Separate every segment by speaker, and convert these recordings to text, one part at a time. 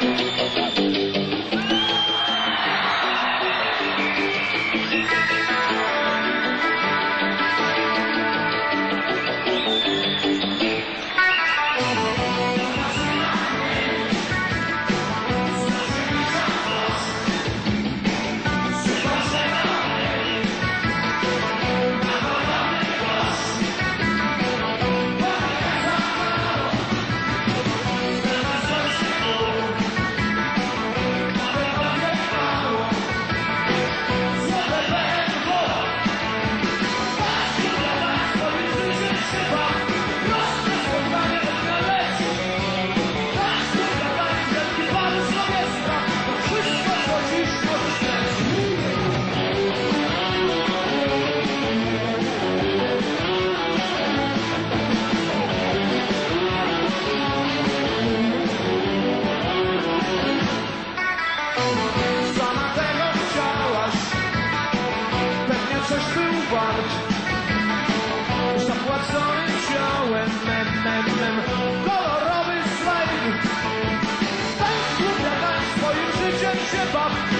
Speaker 1: Música wart Zapłacony wziąłem mem, mem, mem Kolorowy slajd. Tańcz głupia, tańcz swoim życiem się baw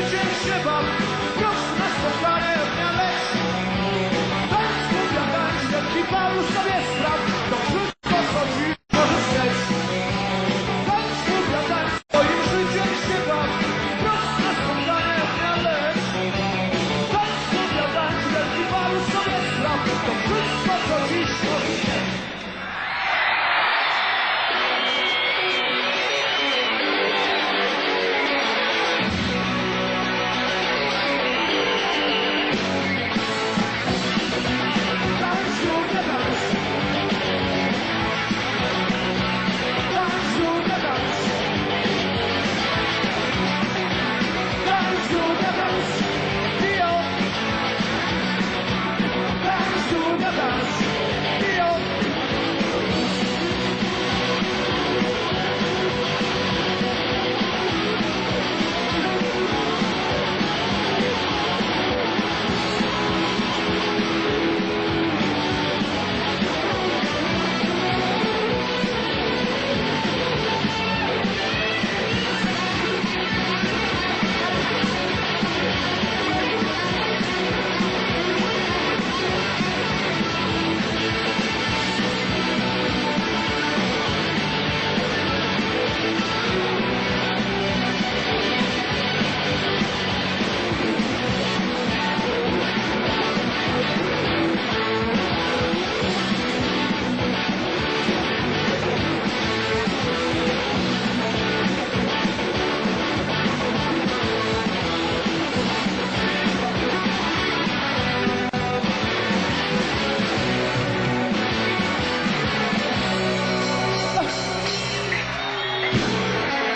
Speaker 1: and Jim